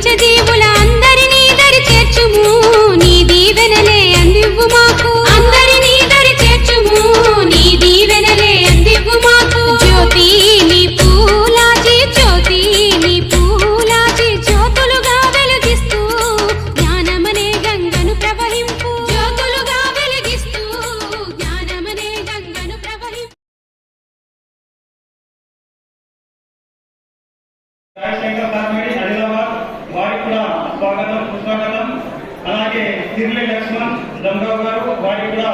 姐弟。గారు వారికి కూడా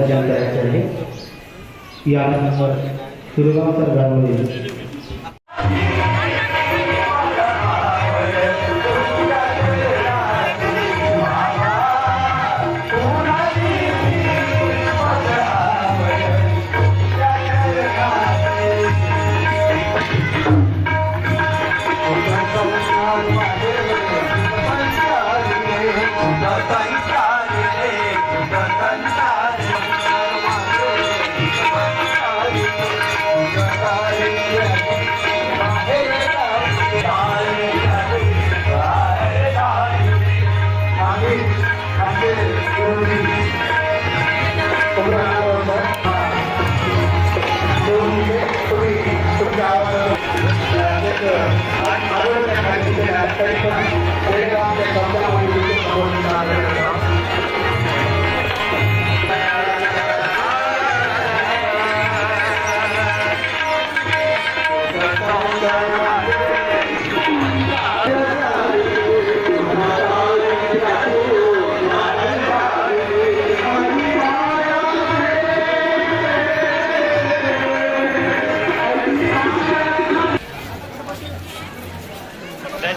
ध्यान चाहिए करायचे नंबर यानंतर सर घालवली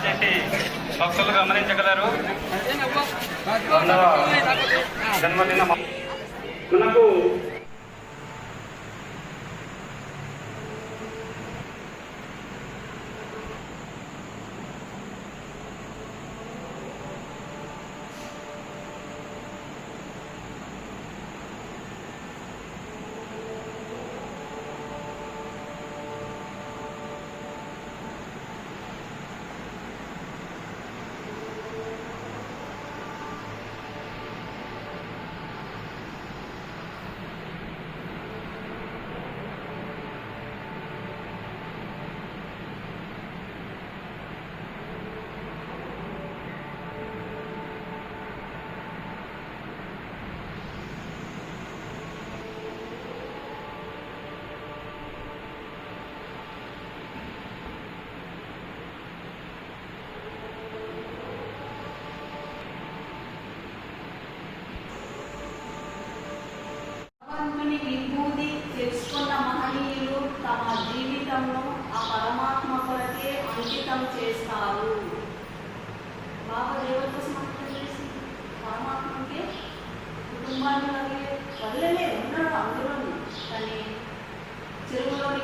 దయచేసి భక్తులు గమనించగలరు. జన్మదిన మనకు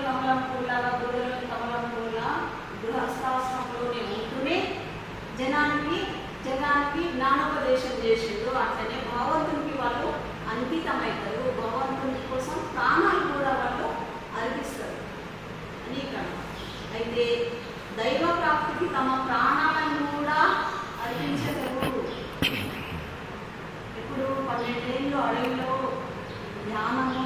కమలం పూలాగా బుర్రలోని కమలం పూలా గృహస్థాశ్రమంలోనే ఉంటూనే జనానికి జనానికి జ్ఞానోపదేశం చేసిండ్రు. అట్లనే భగవంతునికి వాళ్ళు అంకితమవుతారు భగవంతుని కోసం ప్రాణాలు కూడా వాళ్ళు అర్పిస్తారు. అని ఇక్కడ అయితే దైవ ప్రాప్తికి తమ ప్రాణాలను కూడా అర్పించగలరు. ఇప్పుడు పన్నెండేళ్ళు అడవిలో ధ్యానము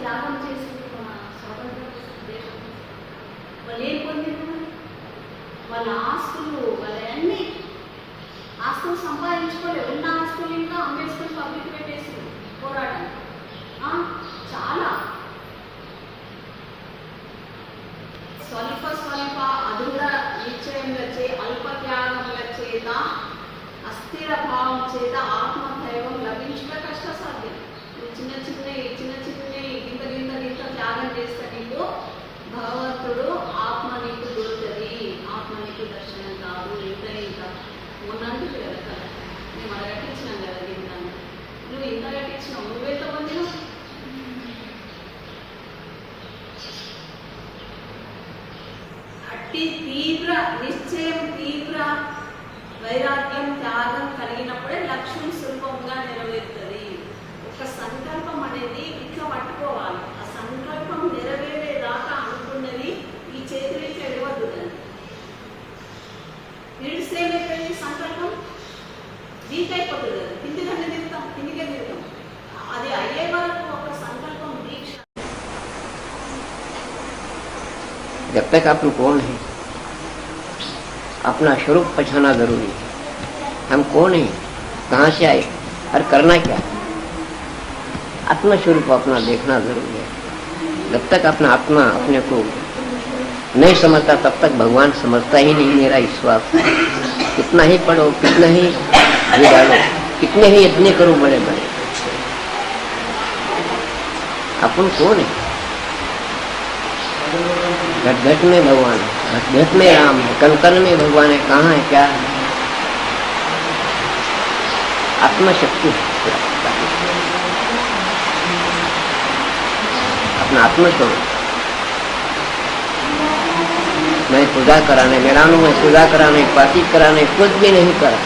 త్యాగం చేసి మన స్వతంత్ర దేశం వాళ్ళు ఏం పొందిన వాళ్ళ ఆస్తులు వాళ్ళన్ని ఆస్తులు సంపాదించుకోలేదు ఉన్న ఆస్తులు ఇంకా అంబేద్కర్ పబ్లిక్ పెట్టేసి పోరాటం ఆ, చాలా. స్వల్ప స్వల్ప అధుర నిశ్చయముల చే అల్ప త్యాగముల చేత అస్థిర భావం చేత ఆత్మధైర్యం లభించుట కష్టసాధ్యం. जब तक आप कौन है? अपना स्वरूप पहचाना ज़रूरी है। हम कौन हैं? कहाँ से आए? और करना क्या आत्मा स्वरूप अपना देखना ज़रूरी है। जब तक अपना आत्मा अपने को नहीं समझता, तब तक भगवान समझता ही नहीं मेरा विश्वास। कितना ही पढ़ो, कितना ही डालो, कितने ही यत्न करो बड़े बड़े अपन कौन है? घट घट में भगवान है। घट घट में राम है। कल कल में भगवान है। कहाँ है? क्या है? आत्मशक्ति है। अपना आत्मस्वरूप मैं पूजा कराने मेरा मैं पूजा कराने, पार्टी कराने, कुछ भी नहीं करा।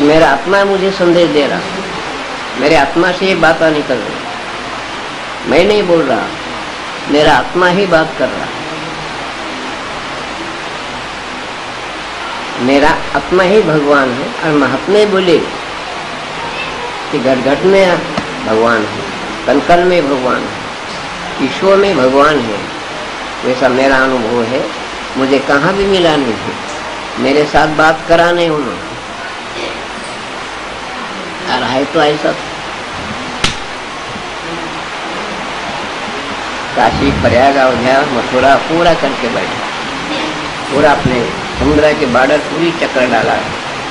मेरा आत्मा मुझे संदेश दे रहा मेरे आत्मा से ये बात निकल रही। मैं नहीं बोल रहा। मेरा आत्मा ही बात कर रहा है। मेरा आत्मा ही भगवान है और महात्मा बोले कि घट घट में भगवान है कल कल में भगवान है, ईश्वर में भगवान है। वैसा मेरा अनुभव है। मुझे कहाँ भी मिला नहीं। है मेरे साथ बात करा नहीं उन्होंने। और है तो ऐसा काशी प्रयाग अयोध्या मथुरा पूरा करके बैठा। पूरा अपने समुद्र के बॉर्डर पूरी चक्कर डाला।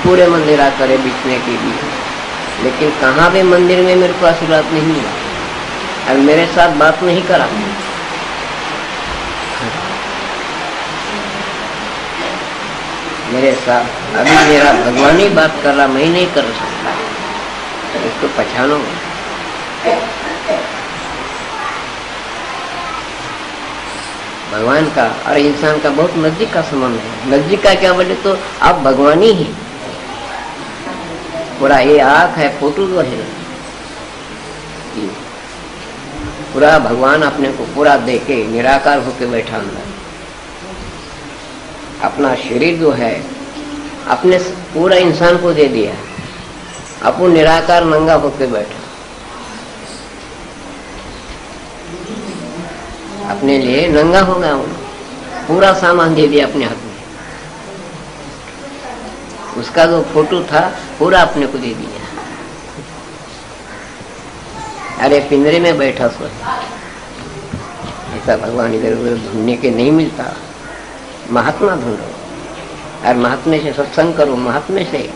पूरे मंदिर आकर बिछने के लिए। लेकिन कहाँ भी मंदिर में मेरे को आशीर्वाद नहीं मिला और मेरे साथ बात नहीं करा। मेरे साथ अभी मेरा भगवान ही बात कर रहा, मैं नहीं कर सकता। इसको पहचानो। भगवान का और इंसान का बहुत नज़दीक का संबंध है। नज़दीक का क्या बोले तो आप भगवान ही हैं। पूरा ये आँख है, फ़ोटो जो है। पूरा भगवान अपने को पूरा देके निराकार होके बैठा अंदर अपना शरीर जो है, अपने पूरा इंसान को दे दिया अपन निराकार नंगा होके बैठा अपने लिए नंगा हो गया हूँ। पूरा सामान दे दिया अपने हाथ में। उसका जो फ़ोटो था, पूरा अपने को दे दिया। अरे, पिंजरे में बैठा सो ऐसा भगवान इधर उधर ढूँढने के नहीं मिलता। महात्मा ढूंढो। और महात्मे से सत्संग करो, महात्मे से।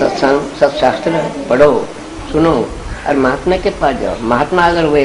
सत्संग, सत्शास्त्र पढ़ो, सुनो, और महात्मा के पास जाओ। महात्मा अगर वे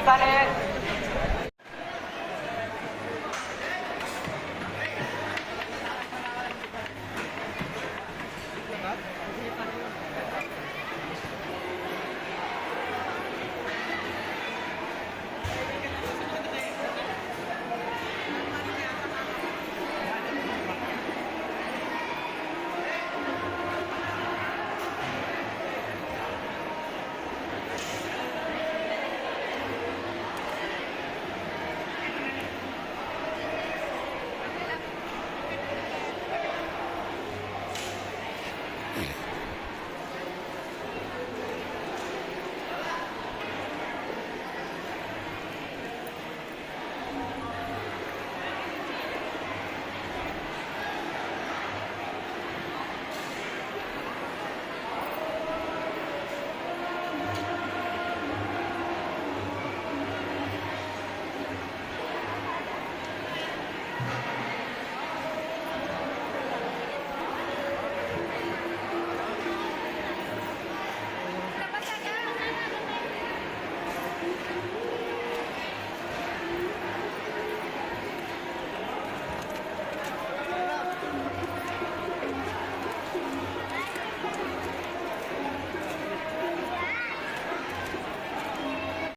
এখানে